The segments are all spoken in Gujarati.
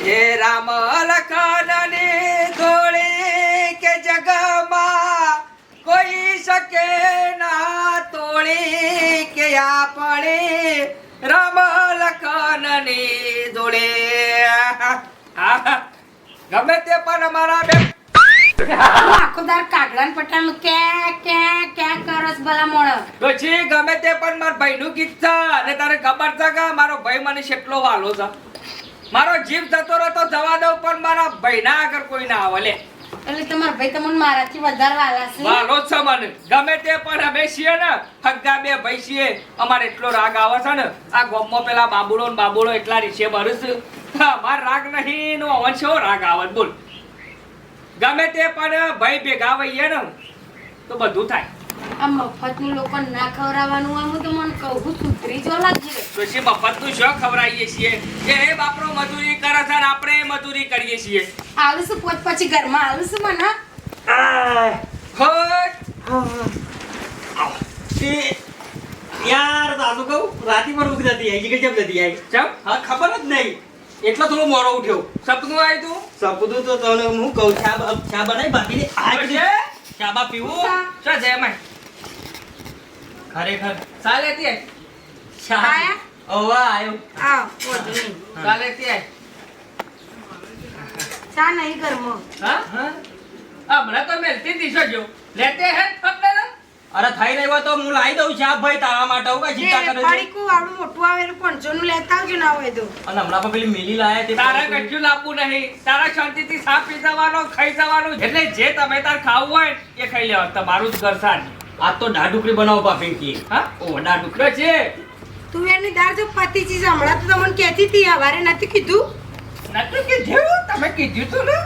હે રામ લખનની ધોળી કે જગમાં કોઈ શકે ના તોળી કે આપણે રામ લખનની ધોળી. ગમે તે પણ અમારા બે આખો દાર કાગડાન પટાનું ક્યાં ક્યાં ક્યાં કરસ ભલા મોણ પછી ગમે તે પણ મારા ભાઈનું ગીત છે અને તારે ખબર છે કે મારો ભાઈ મને કેટલો વાલો છે મારો જીવ જતો રહેતો જવા દઉં પણ મારા ભાઈના આગળ કોઈ ના આવે લે. એટલે તમારા ભાઈ તમને મારાથી વધારે વાલા છે? વાલો છે મને. ગમે તે પણ અમે છીએ ને હગ્ગા બે ભાઈ છીએ. અમારે એટલો રાગ આવે છે ને આ ગોમમાં પેલા બાબુડો ને બાબુડો એટલા રીશે બરસ માર રાગ નહીં નો અવન છે રાગ આવે બોલ. ગમે તે પણ ભાઈ ભેગા વહીએ ને તો બધું થાય. આ મફતનું લોકો ના ખવડાવવાનું હોય તો મને કહું સુધરી જો લાગજે પછી મફતનું શું ખવડાવીએ છીએ. કે એ બાપરો મજૂરી કરે છે આપણે મજૂરી કરીએ છીએ. આવું શું પોત પછી ઘરમાં આવું શું મને યાર સાસુ કહું રાતી પર ઊંઘ નથી આવી કે કેમ નથી આવી ચમ? હા ખબર જ નહીં. એટલો થોડો મોડો ઉઠ્યો. સપનું આવ્યું તું? સપનું તો તને હું કહું ચા ચા બનાવી બાકી આ ચા બા પીવું ચા? જય એમાં ખરેખર. ચાલે તે? આયા? ઓવા આયો. આવ નહીં ચાલે તે? ચા નહીં ઘરમાં હા? હા? હમણાં તો મેલતી દીશો જો લેતે હે તમને અરે થઈ રહ્યો તો હું લાવી દઉં ચા ભાઈ તારા માટે હું કઈ ચિંતા કરે છે? ફાડીકું આવડું મોટું આવે પણ જોનું લેતા આવજો ના હોય તો. અને હમણાં પણ પેલી મિલી લાયા તે તારા કશું લાવવું નહીં. તારા શાંતિથી સાફ પી જવાનો ખાઈ જવાનું એટલે જે તમે તાર ખાવું હોય એ ખાઈ લેવાનું. તમારું જ ઘર સાજ આજ તો ઢાઢુકડી બનાવો ભાભી કી હા? ઓ ઢાઢુકડી છે. તુવેરની દાળ જો પતી છે હમણાં તો તમને કહેતી હતી હવારે નથી કીધું. નથી કીધું? તમે કીધું તું ને?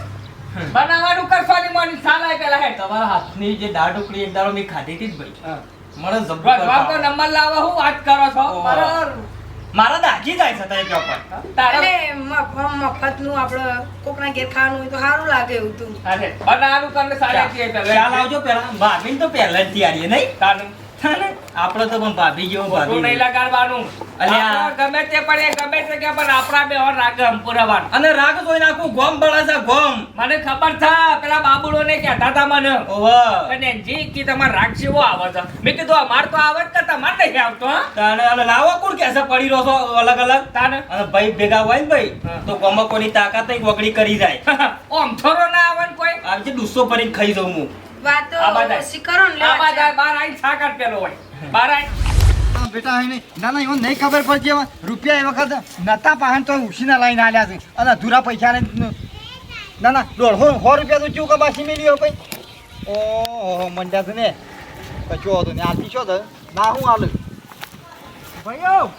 બનાવવાનું કરવાની મારી સાલાય પેલા હે. તમારા હાથની જે ઢાઢુકડી એક દાડો મેં ખાધી હતી જ ભાઈ. હા. મને ભગવાન તો નંબર લાવવા હું વાત કરો છો. ઓહો. મારા દાગી જાય છે તારી ચોપર મફતનું આપડે આપણે કોકના ઘેર ખાવાનું હોય તો સારું લાગે એવું તું અરે બનાવું તમને સારી પહેલા. આવજો પેલા ભાભી તો પહેલા જ તૈયારી નહીં તાનું. આપણે તો પણ ભાભી જેવો ભાભી નહીં લગાડવાનું. અલ્યા. ગમે તે પડે ગમે તે કે પણ આપણા બે ઓર રાગ પુરાવાન અને રાગ જોઈ નાખું ગોમ બળે છે ગોમ. મને ખબર થા પેલા બાબુડો ને કહેતા હતા મને. ઓહો. અને જી કે તમાર રાગ કેવો આવે છે. મેં કીધું અમાર તો આવે કે તમારે નહીં આવતો તાને અને લાવો કોણ કે છે પડી રહ્યો છો અલગ અલગ? તાને. અને ભાઈ ભેગા હોય ને ભાઈ તો ગોમકોની કોની તાકાત એક વગડી કરી જાય. ઓમ થોરો ના આવે કોઈ. આજે દુસ્સો ભરીને ખાઈ જઉં હું. વાતો. ઓછી કરો ને આ લેવા બાર બાર આઈને સાકર પેલો હોય. બાર આઈને. હા, બેટા નહીં ના ના એમાં નહીં ખબર પડતી હવે. રૂપિયા એ વખત નતા પાહન તો ઉછીના લાઈને આલ્યા છે. અને અધૂરા પૈસા ને ના ના દોઢસો સો રૂપિયા તો ચૂક બાસી મેલ્યો ભાઈ ઓહો મંડ્યા છે ને. કચો હતો ને આથી શું તો? ના હું આલું? ભાઈઓ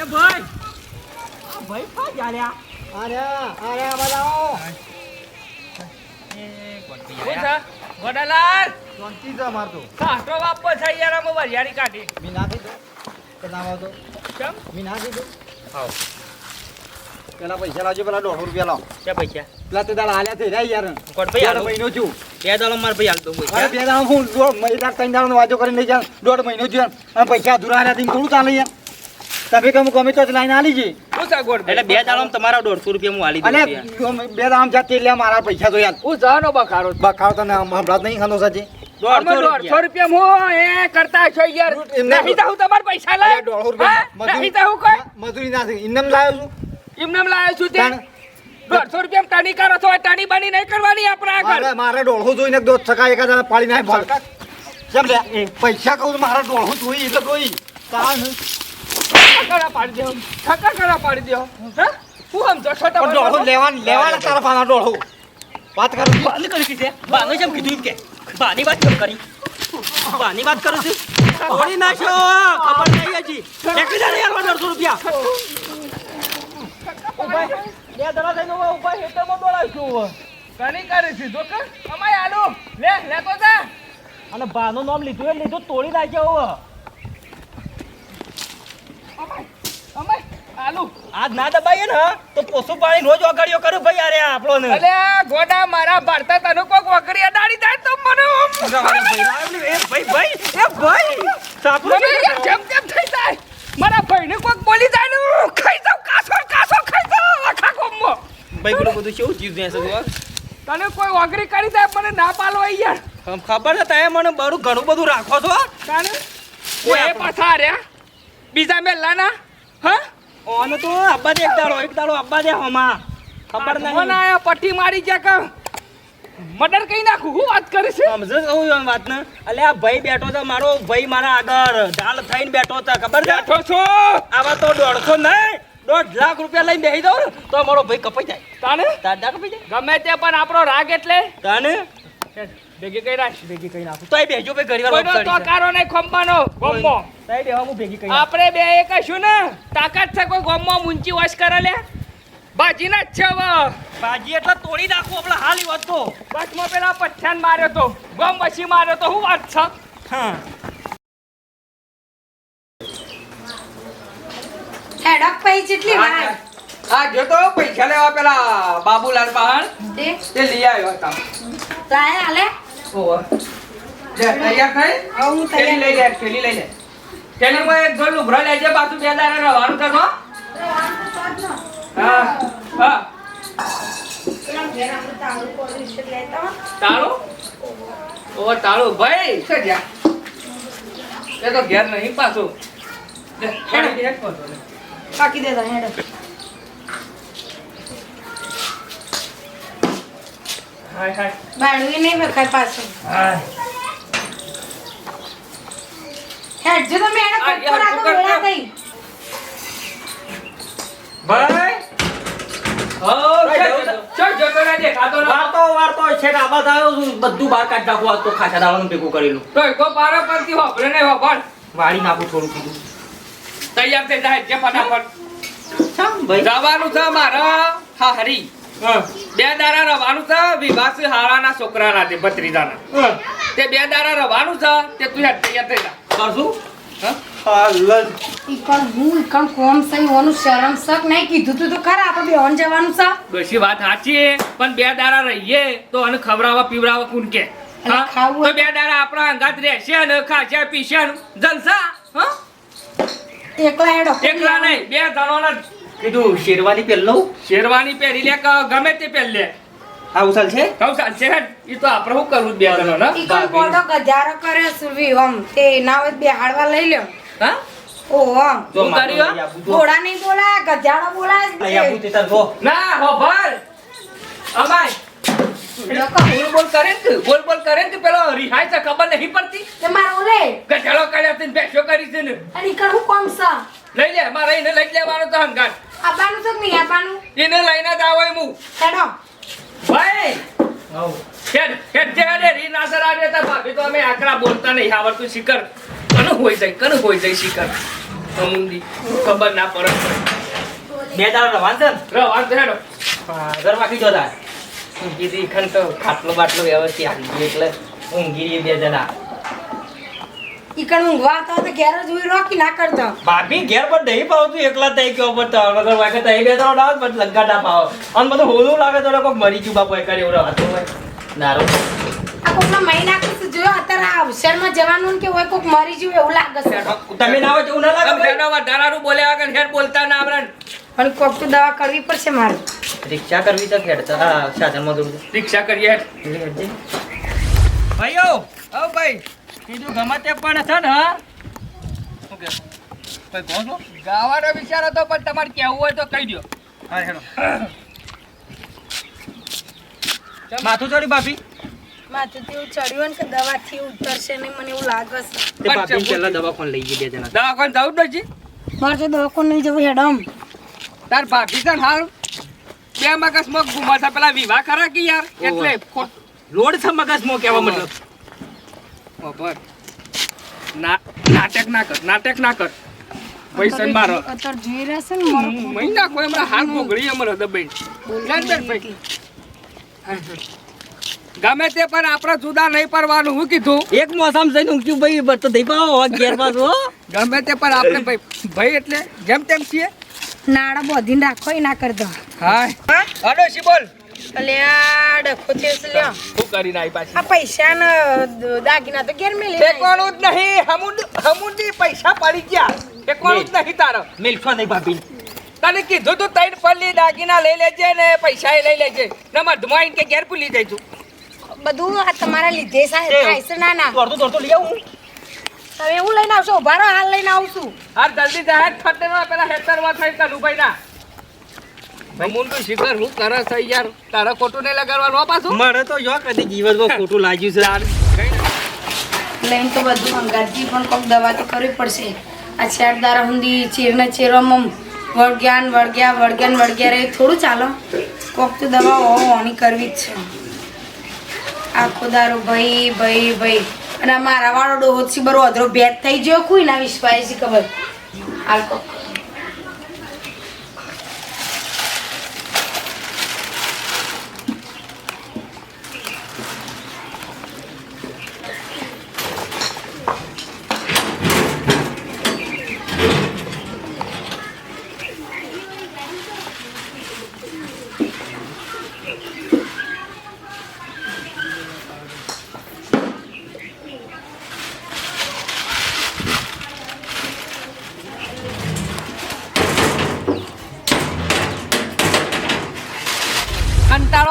એ ભાઈ. આ ભાઈ પા જાલ્યા? અરે અરે બધા શું છે ગોડાલાલ શાંતિ છે અમાર તો. કાઢો બાપો છે યાર અમે વરિયાળી કાઢી. મી ના દીધો. કે ના આવતો કેમ? મી ના દીધો. આવ પેલા પૈસા લાવજો પેલા દોઢ રૂપિયા લાવ. કે પૈસા? પેલા તે દાળ હાલ્યા થઈ રહ્યા યાર. કોટ ભાઈ હાલો? મહિનો છું બે દાળ માર ભાઈ હાલતો હું અરે બે દાળ હું મહિના ત્રણ દાળ વાજો કરીને લઈ જા દોઢ મહિનો છું અને પૈસા અધૂરા હાલ્યા હતી થોડું ચાલે યાર. તમે કમ ગમે તો લાઈન આલી શું છે ગોડ એટલે બે દાડો તમારા રૂપિયા હું દઉં બે જાતે એટલે મારા પૈસા તો યાર. હું જાનો બખારો. બખારો તને હમણાં નહીં ખાનો સાચી. દોઢસો રૂપિયા. હું એ કરતા છો યાર. એમને- નહીં તો હું તમારા પૈસા લાય અરે દોઢસો રૂપિયા. નહીં તો હું કોઈ મજૂરી ના થઈ ઇન્નમ લાવ્યો છું. એમને એમ છું તે. દોઢસો રૂપિયા ટણી કરો છો ટણી બની નહીં કરવાની આપણા આગળ. મારે મારે દોઢસો જોઈને દોઢ સકા એકાદ પાડી નાખે. ભર પૈસા કહું તો મારા દોઢસો જોઈ એટલે જોઈ. તાણ. પાડી દો કરા પાડી દો હા? હું દોઢસો તમારે લેવાના લેવાના તારા પાના દોઢસો વાત કરું. છું. કરી કીધે બાને જેમ કીધું કે. બાની વાત કેમ કરી? બાની વાત કરું છું? તોડી નાખ્યો ખબર નહીં હજી. એકલી જાણે યાર દોઢસો રૂપિયા. બે દડા થઈને ઊભા ઊભા હેઠળમાં દોડાવશું હવે. ઘણી કરી છે. જો કે અમાય આલુ લે લેતો જા. અને બાનું નામ લીધું એ લીધું તોડી નાખ્યો હવે. આજ ના દબાઈએ ને તો પોસું પાણી રોજ ઓગાડીઓ કરું ભાઈ અરે આપણો ને અલે ગોડા મારા ભારતા તને કોક વકરી અડાડી જાય તો મને એ ભાઈ ભાઈ એ ભાઈ સાપડો જેમ જેમ થઈ જાય. મારા ભાઈને કોક બોલી જાય ને ખાઈ જાઉં કાસો કાસો ખાઈ જાઉં આખા કોમમાં ભાઈ પેલું બધું કેવું ને છે તને કોઈ વાગરી કરી દે મને ના પાલો યાર. ખબર છે તમે મને બરું ઘણું બધું રાખો છો તાને? કોઈ રહ્યા બીજા મેલાના હા? ઓનો તો અબ્બા દે એક દાડો એક દાડો અબ્બા દે હોમાં. ખબર મને નહીં. આયા પટ્ટી મારી કે કે મર્ડર કઈ નાખું? હું વાત સમજો છો હું વાત ને અલે આ ભાઈ બેઠો છે મારો ભાઈ મારા આગળ. ઢાલ થઈને બેઠો છે ખબર છે? બેઠો છો? આવા તો દોઢસો નહીં દોઢ લાખ રૂપિયા લઈને બેસી દઉં તો મારો ભાઈ કપાઈ જાય. તાને? દાદા કપાઈ જાય? ગમે તે પણ આપણો રાગ એટલે? તાને? ભેગી કરી રાખ ભેગી કરી નાખું. તોય બેજો ભાઈ ઘડી વાર કોઈનો. તોકારો નહીં ખંભાનો ગોમો તઈ બેહો હું ભેગી કરી આપણે બે એક કશું ને. તાકાત છે કોઈ ગોમમાં મુંચી વોશ કરે લે બાજી ના છે હવે. બાજી એટલે તોડી નાખો આપણે હાલ ઈ વાત તો. બસમાં પેલા પઠ્ઠાન માર્યો તો. ગોમ પછી માર્યો તો. હું વાત છે? હા. હેડક પૈ જેટલી વાર. હા. જો તો પૈસા લેવા પેલા બાબુલાલ પાહણ તે? તે લઈ આવ્યો હતા. લાય હાલે? ઓહો લે તૈયાર થઈ હું? થેલી લઈ જાય થેલી લઈ જાય થેલીમાં એક જોડ લુગડા લેજે પાછું બે દાડા રહેવાનું થતો હા. હા તાળું? ઓ તાળું. ભાઈ છે ગયા એ તો ઘેર નહીં પાછું. બાકી દેતા હેડક હાય હાય. બાળવી નહીં વખત પાછું. હાય. હેડ જો તમે આ વેળા પકડ. થઈ. ભાઈ? બધું બહાર કાઢી નાખું તો ખાસા દાવાનું ભેગું કરેલું. તો કો પારો પરથી હોભળે નહીં હોભળ. વાળી નાખું થોડું કીધું. તૈયાર થઈ જાય છે ફટાફટ. જવાનું છે મારા હા હરી બે દાડા રવાનું છે વિભાસ હાળાના છોકરાના તે ભત્રીજાના. તે બે દાડા રવાનું છે તે તું હેડ તૈયાર થઈ જા. કરશું પણ બે દાડા રહીએ તો અને ખવડાવવા પીવડાવવા કુન કે? ખાવું તો બે દાડા આપણા અંગાત રહેશે અને ખાશે પીશે ને જલસા એકલા હેડો. એકલા નહીં બે જણોના. કીધું શેરવાની પહેલો શેરવાની પહેરી લે કે ગમે તે પહેર લે. આવું ચાલ છે? ચાલશે હેડ એ તો આપણે શું કરવું બે જણો ઈકણ પોતો ગજારો કર્યો સુરવી ઓમ તે ના હોય બે હાડવા લઈ લ્યો. હા? ઓ ઓમ. જો શું માથું કર્યું? લઈ આવું જો. ઘોડા નહીં બોલાય ગજારો બોલાય લઈ આવું તાર જો. ના હો ભાઈ. અમાય. બોલ બોલ કરે ને તું? બોલ બોલ કરે તું પેલો રિહાઈ છે ખબર નહીં પડતી? તે મારો ગજાળો કર્યા કર્યો છે કરી છે ને? અને છે લઈ લે મારે એને લઈ લેવાનો તો હંગાર આબાનું તો નહીં આબાનું એને લઈને જ આવો એમ હું. હેડો. ભાઈ હેડ હેડ જે હેડે રી નાસર આ દેતા ભાભી તો અમે આકરા બોલતા નહીં આવડતું શિખર કનું હોય જાય કનું હોય જાય શિખર અમુંદી ખબર ના પડે. બે દાડા રવાન છે રો વાત હેડો. ઘરમાંથી ઘર વાગી જો તાર કીધી ખન તો ખાટલો બાટલો વ્યવસ્થિત આવી ગયો એટલે ઊંઘી બે જણા. ઈકણ ઊંઘવા આવતા હોય તો ઘેર જ ઉઈ રોકી ના કરતો ભાભી ઘેર પર દહીં પાવ તું એકલા તઈ ગયો પર તો. મગર વાગે તો એ બે ત્રણ આવો પછી લંગા ના પાવ અન બધું હોલું લાગે તો કોક મરી ગયું બાપુ કરે એવું હતું હોય. નારો. આ કોકનો મહિના કશું જોયો અત્યારે આ અવસરમાં જવાનું કે હોય કોક મરી ગયું એવું લાગે છે. તમે ના હોય એવું ના લાગે? જેનો વધારાનું બોલ્યા વગર ઘેર બોલતા ના આવડે પણ કોક તો દવા કરવી પડશે મારે. રિક્ષા કરવી તો ખેડતા હા સાધનમાં દઉં રિક્ષા કરીએ. ભાઈઓ ઓ ભાઈ. કીધું ગમે તે પણ છે ને હા? શું કે ભાઈ કોણ છો ગાવાનો વિચાર હતો પણ તમારે કેવું હોય તો કહી દો હા હેડો. માથું માથું ચડ્યું ને ઉતરશે નહીં મને એવું લાગે છે. તે ભાભી પહેલા દવાખાને લઈ ગઈ બે જણા. દવાખાને જવું જ નથી? મારે તો દવાખાને નહીં જવું હેડમ તાર ભાભી છે ને હાલ બે મગજમાં ગુમાતા પેલા વિવાહ ખરા કે યાર? એટલે લોડ છે મગજમાં કેવા મતલબ. નાટક ના કર નાટક ના કર. પૈસા મારો. અત્યારે જોઈ રહેશે ને મારો મહિના કોઈ હાલ અમારે દબાઈ. ભાઈ. ગમે તે પણ આપણે જુદા નહીં પડવાનું હું કીધું. એક મોસમ જઈને ઊંઘ્યું ભાઈ બસ દઈ પાવો ઘેર પાછો ગમે તે પણ આપણે ભાઈ ભાઈ એટલે જેમ તેમ છીએ. નાડા બોધીને રાખો એ ના કરતો. હાય અડો શી બોલ. અલ્યા ડખો છે છે લ્યો શું કરીને આવી પાછી. આ પૈસા ને દાગીના તો ઘેર મેલી ટેકવાનું જ નહીં. હમુંદ હમુંદી પૈસા પડી ગયા. ટેકવાનું જ નહીં તારો. મિલશો નહીં ભાભી. તને કીધું તું ત્રણ પલ્લી દાગીના લઈ લેજે ને પૈસા લઈ લેજે. ને આવીને કે ઘેર ભૂલી જઈશું બધું આ તમારા લીધે સાહેબ થાય ના ના દોડતો દોડતો લઈ આવું. તમે એવું લઈને આવશો? ઊભા હાલ લઈને આવશું. છું હાર જલ્દી જાહેર ફટેનો પેલા હેતરમાં થઈ કાલુભાઈ ના. મુંડું શિખર હું કરે છે યાર. તારે ખોટું નહીં લગાડવાનું પાછું. મને તો જો કદી જીવનમાં ખોટું લાગ્યું છે લઈને તો બધું અંગાજી પણ કોઈક દવા તો કરવી પડશે. આ ચાર દારા હુંદી ચીરને ચીરમાં વળગ્યા ને વળગ્યા વળગ્યા ને વળગ્યા રહે થોડું ચાલો. કોક તો દવા હો ઓની કરવી જ છે. આખો દારો ભાઈ ભાઈ ભાઈ. અને આ મારા વાળો ડોહો છે બરો અધરો ભેદ થઈ ગયો કોઈ ના વિશ્વાય છે ખબર. હાલ કોક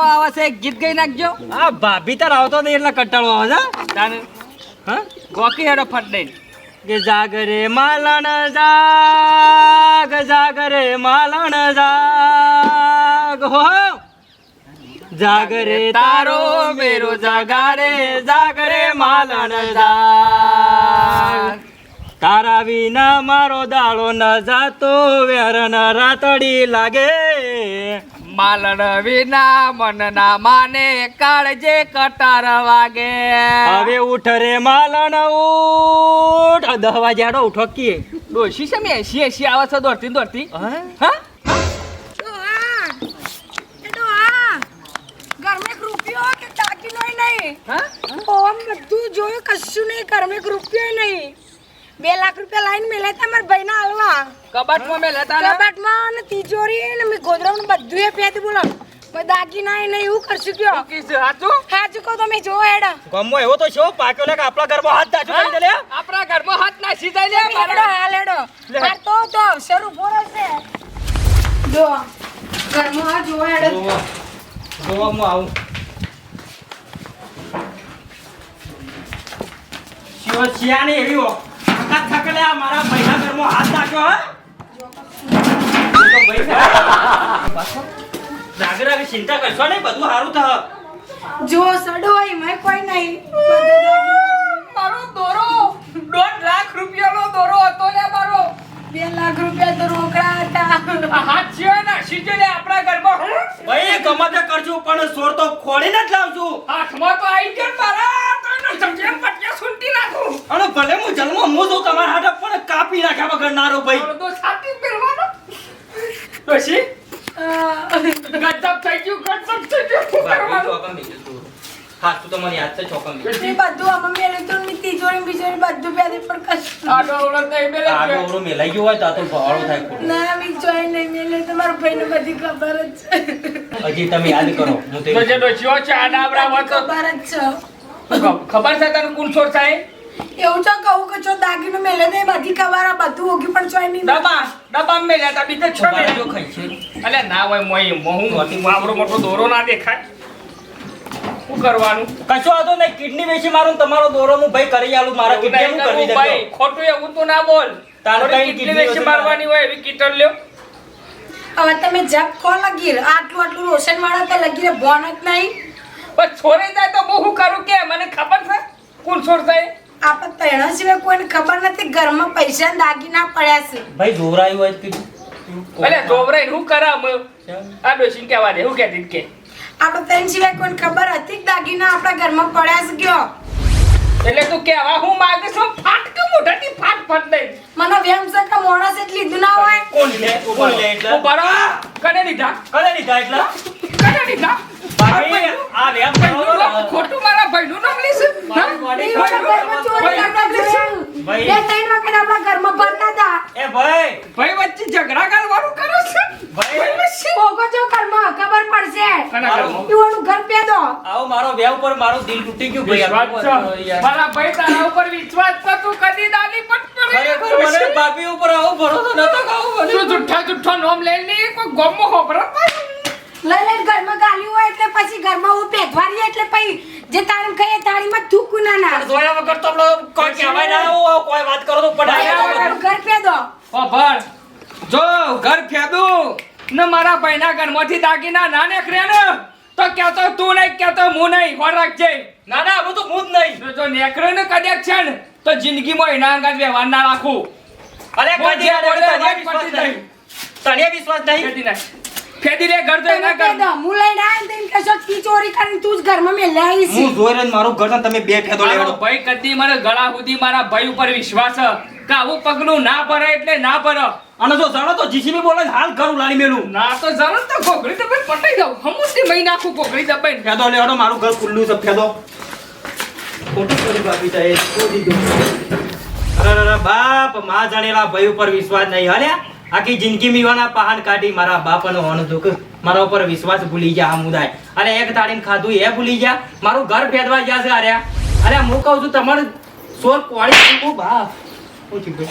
કંટાળો આવે છે એક ગીત ગઈ નાખજો. હા ભાભી તાર આવતો નહીં એટલે કંટાળો આવે છે. તાને હા? ગોકી હેડો ફટ દઈને. કે જાગરે માલણ જાગ જાગરે માલણ જાગ. હો જાગરે તારો મેરો જાગારે જાગરે માલણ જાગ. તારા વિના મારો દાળો ન જાતો વેરન રાતડી લાગે. માલણ વિના મન ના માને કાળજે કટાર વાગે. હવે ઉઠ રે માલણ ઉઠ. દહ આડો ઉઠો કીએ. ડોશી છે મેં એસી એસી આવે છે દોડતી દોડતી. હા? હા? ઘરમાં એક રૂપિયો કે નહીં? ઓમ બધું જોયું કશું નહીં કર્મિક રૂપિયો નહીં. બે લાખ રૂપિયા લાઈન મેં લેતા મારા ભાઈના હાલવા કબાટમાં મેં લેતા ને કબાટમાં ને તિજોરી ને મેં ગોદરામાં બધું એ પેદ બોલો. કોઈ દાગીના એ નહીં એવું કરશું કયો? સાચું? સાચું કહો તમે જો એડા ગમો એવો તો છો પાક્યો ને કે આપણા ઘરમાં હાથ દાચો કરી દે આપણા ઘરમાં હાથ નાસી જાય લે હેડો હાલ એડો માર તો તો શરૂ ઊભો છે. જો ઘરમાં આ જો એડો જોવા. જોવો હું આવું. શિવ શિયાની એવી હો. તાકાત થકલે આ મારા ભાઈના ઘરમાં હાથ દાચો હા. તો ભાઈ રાગે રાગે ચિંતા કરશો નહીં બધું સારું થશે. જો સડો હોય મેં કોઈ નહીં. મારો દોરો દોઢ લાખ રૂપિયાનો દોરો હતો લે મારો. બે લાખ રૂપિયા તો રોકડા હતા. હાથ છે નાસી જાય લે આપણા ઘરમાં? હું ભાઈ ગમે કરજો પણ સોર તો ખોડીને જ લાવજો. હાથમાં તો આવી ગયો મારા તો એનો સમજણ પટ્યા સૂંટી નાખું અને ભલે હું જન્મ હું તમારા હાથે પણ કાપી નાખ્યા વગર નારો ભાઈ. તો છાતી પહેરવાનો. પછી? ગજબ થઈ ગયું ગજબ થઈ ગયું કરવાનું હાથ તો તમારી હાથ છે ચોકમ એ બધું આમાં મેળ્યું તું ને તિજોરી બિજોરી બધું પહેરી પણ કશું આડો અવળો નહીં મેલે આગળ ઓળો મેલાઈ ગયો હોય તો આ તો ભવાળો થાય ખોટો. ના મેં જોઈ નહીં મેલે તમારા ભાઈને બધી ખબર જ છે. હજી તમે યાદ કરો હું તો જે છે ખબર જ છે. ખબર છે તને કુલછોડ છોડ સાહેબ? એવું તો કહું કે જો દાગીનો મેલે દે બધી કવારા બધું ઓગી પણ છો એની ડબ્બા ડબ્બા મેલે તા બીજે છો મેલે જો ખાઈ છે. અલે ના હોય મોય મોહું હતી આવડો મોટો દોરો ના દેખાય. શું કરવાનું? કશો હતો નહીં કિડની વેચી મારું તમારો દોરો હું ભાઈ કરી આલું મારા કિડની હું કરી દેજો ભાઈ ખોટું એવું તો ના બોલ. તારે કઈ કિડની વેચી મારવાની હોય એવી કિટર લ્યો. હવે તમે જપ કો લગીર આટલું આટલું રોશન વાળા તો લગી રે બોન જ નહીં. પણ છોડી જાય તો હું કરું કે? મને ખબર છે? કોણ છોડ થાય. આપણે તૈણા સિવાય કોઈને ખબર નથી ઘરમાં પૈસા ને દાગીના પડ્યા છે. ભાઈ જોરાયું હોય તો એટલે જોવરાઈ હું કરામ આ ડોશીને કહેવા દે હું કહેતી હતી કે. આપણે તૈણ સિવાય કોઈને ખબર હતી દાગીના આપણા ઘરમાં પડ્યા છે ગયો? એટલે તું કહેવા હું માંગે છું ફાટ કે મોઢાથી ફાટ ફાટ દે મને વેમ છે કે મોણસ એટલે લીધું ના હોય? કોણ લે? કોણ લે એટલે? ઉપર કને લીધા? કને લીધા એટલે? કને લીધા? આ વેમ ખોટું મારા ભાઈનું નામ. ભાઈ. બે ત્રણ વખત આપણા ઘરમાં ફરતા હતા. એ ભાઈ. ભાઈ વચ્ચે ઝઘડા કરવાનું કરો છો? ભાઈ. ભાઈ જો ઘરમાં ખબર પડશે. કના ઘરમાં? ઈવોનું ઘર આવો મારો દિલ તૂટી ગયું ભાઈ. મારા ભાઈ તારા ઉપર વિશ્વાસ તું કદી ખરેખર મને બાપી ઉપર આવો ભરોસો નતો તું જુઠ્ઠા જુઠ્ઠો નોમ લઈ લે કોઈ ગોમમાં ખબર લઈ લઈને ઘરમાં ગાલી હોય એટલે પછી ઘરમાં હું પેટવારી એટલે પછી જે તાળી ખાઈએ તાળીમાં થૂકું ના ના. જોયા વગર તો કોઈ કહેવાય ના આવું, કોઈ વાત કરો તો પડાય ઘર ફેદો. ઓ હોભર જો ઘર ફેદું. ને મારા ભાઈના ઘરમાંથી દાગીના ના નેખરે ને તો કહેતો તું નહીં કહેતો હું નહીં હોર રાખજે. ના ના આ બધું હું જ નહીં. જો- નેખરે ને કદાચ છે ને તો જિંદગીમાં એના અંગાત વ્યવહાર ના રાખું. અરે હું કદી અરે તને વિશ્વાસ નહીં. તને વિશ્વાસ નહીં. ફેદી લે ઘર તો એના તમે ઘર. પેદો હું લઈને આવ્યો ને તો એમ કહેશો કી ચોરી કરીને તું જ ઘરમાં મેં લાવી હું જોઈ રહ્યો મારું ઘર તમે બે ફેદો લેવડો. ભાઈ કદી મને ગળા સુધી મારા ભાઈ ઉપર વિશ્વાસ છે કે આવું પગલું ના ભરે એટલે ના ભરે. અને જો જાણો તો જીસીબી બોલે છે, હાલ ઘર ઉલાડી મેલું. ના તો જાણો તો ગોગળી દબાઈ પટાઈ દઉં. હમુસી મહી નાખું ગોગળી દબાઈ ફેદો લેવડો મારું ઘર ખુલ્લું છે ફેદો. ખોટું કરી બાપી તાએ ખોટી દો. અરે અરે બાપમાં જાણેલા ભાઈ ઉપર વિશ્વાસ નહીં. હલ્યા? આખી જિંદગી મીવાના પહાડ કાઢી મારા બાપાનો હોન દુઃખ. મારા ઉપર વિશ્વાસ ભૂલી ગયા સમુદાય મુદાય અરે એક તાળીને ખાધું એ ભૂલી ગયા. મારું ઘર ફેદવા ગયા છે અરે. અરે હું કહું છું તમારે સોર કોળી હું ભાઈ?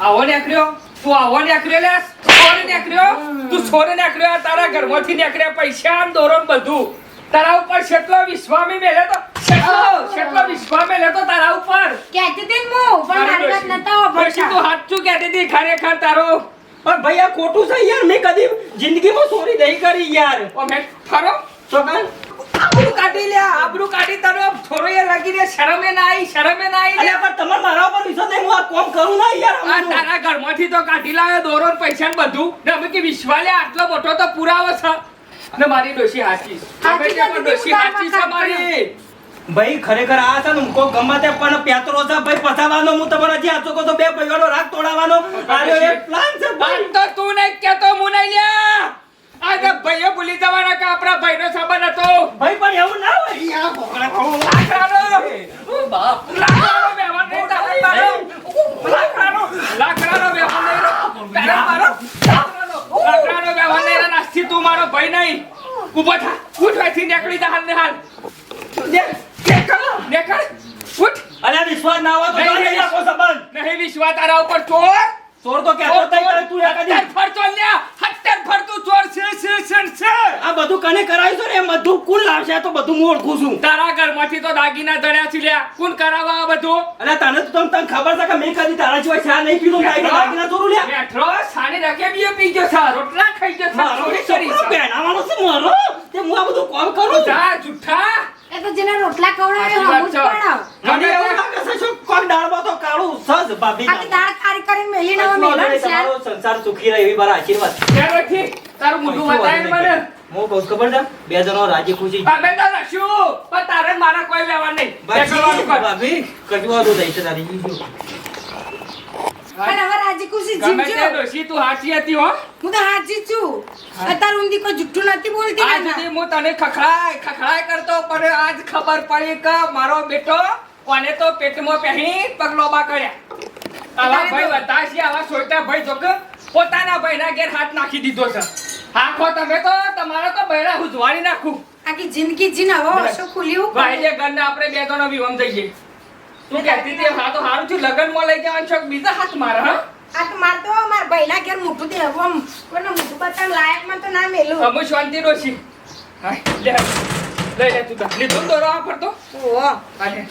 આવો નીકળ્યો? તું આવો નીકળ્યો લે? સોરે નીકળ્યો? તું સોરે નીકળ્યો તારા ઘરમાંથી નીકળ્યા પૈસા આમ દોરો બધું. તારા ઉપર કેટલો વિશ્વામી મેલે તો કેટલો કેટલો વિશ્વામી મેલે તો તારા ઉપર. કહેતી હતી હું પણ મારી વાત નતા તું સાચું કહેતી હતી ખરેખર તારો પણ ભાઈ આ ખોટું છે યાર. મેં કદી જિંદગીમાં ચોરી નહીં કરી યાર. ઓ મેં ફરો. તો? આબરૂ કાઢી લે આબરૂ કાઢી તારો થોડો એ લાગી રે. શરમે ના આવી શરમે ના આવી અલ્યા પણ તમારે મારા ઉપર વિશ્વાસ નહીં. હું આ કોમ કરું ના યાર આ તારા ઘરમાંથી તો કાઢી લાવ્યો દોરો પૈસા ને બધું. અમે કે વિશ્વાલે આટલો મોટો તો પુરાવો છે. અને મારી ડોશી હાચી. છે. અમે હાચી તે પણ નથી, ડોશી હાચી છે મારી. ભાઈ ખરેખર આ છે ને મુકો ગમે તે પણ પેતરો છે ભાઈ પતાવાનો હું તમારા જે આચો તો બે ભાઈઓનો રાગ તોડાવાનો. આર્યો એ પ્લાન છે ભાઈ. તો તું નહીં કેતો હું નહીં લ્યા. આજે ભાઈઓ ભૂલી જવાના કે આપણા ભાઈનો સંબંધ હતો. ભાઈ પણ એવું ના હોય. યાર ભોગળા ભાऊ. લાકડાનો લાકડાનો. વ્યવહાર નહીં તારે. મારો. લાકડાનો લાકડાનો વ્યવહાર નહીં તારે મારો. લાકડાનો વ્યવહાર નહીં નાસ્તી તું મારો ભાઈ નહીં. ઊભો થા. ઉઠવાથી નીકળી જા હાલ ને હાલ. ને- નીકળ ઉઠ અલ્યા વિશ્વાસ ના હોય તો નહીં, રાખો સંબંધ. નહીં વિશ્વાસ તારા ઉપર ચોર. ચોર તો કહેતો જ નહીં, તું એકાદી- હત્તર ફરતો લ્યા હત્તર ફરતું ચોર છે છે છે છે. આ બધું કને કરાયું છે ને? બધું કુલ લાવશે તો બધું હું ઓળખું છું. તારા ઘરમાંથી તો દાગીના દળ્યા છે લ્યા. કોણ કરાવવા આ બધું? અલે તને તો તને ખબર છે કે મેં કદી તારા જેવા ચા નહીં પીધું? દાગીના ચોરું લ્યા. બેઠો સાડી રકે બી પી ગયો છે. રોટલા ખાઈ ગયો છે. મારો છોકરો કરી. પહેરાવાનો છે મારો? તે હું આ બધું કોમ કરું? જા જુઠ્ઠા. એ તો જેને રોટલા ખવડાવે સાચી જ મને એવું? લાગે છે શું કોક દાળમાં તો કાળું સજ ભાભી આખી દાળ ખારી કરીને મેલીને હવે મેલણ છે સંસાર સુખી રહે એવી મારા આશીર્વાદ. ત્યાં રાખી તારું મોઢું બતાય મને. હું કહું ખબર છે? બે જણો રાજી ખુશી. તો રસ્યું પણ તારે મારા કોઈ લેવા નહીં. ભાભી વાંધો નહીં છે તારી. પણ હવે રાજી ખુશી ગમે તે જીવજો ડોશી તું હાચી હતી હો? હું તો હાચી છું. અત્યાર ઊંધી કોઈ જુઠ્ઠું નથી બોલતી આજ. સુધી હું તને ખખડાય ખખડાય કરતો પણ આજ ખબર પડી કે મારો બેટો કોને તો પેટમાં પહેરી પગલોબા કર્યા. આવા ભાઈ વતાશી આવા સોયટા ભાઈ જોક પોતાના ભાઈના ઘેર હાથ નાખી દીધો છે. હાખો તમે તો તમારો તો બૈરા હુજવાડી નાખું. આખી જિંદગી જીન આવો શું ખુલ્યું ભાઈ જે ઘરને આપણે બે ત્રણ વિવમ થઈ જઈએ. તું કહેતી હતી હા તો સારું થયું લગ્નમાં લઈ જવાનું છે બીજા હાથ મારા હા? આ તો માર તો માર ભાઈના ઘેર મોટું દે હવે કોને મોટું બતાવ લાયકમાં તો ના મેલું. અમે શાંતિ ડોશી. હા લે લે તું લીધું દોરો આ ફરતો ઓ લે.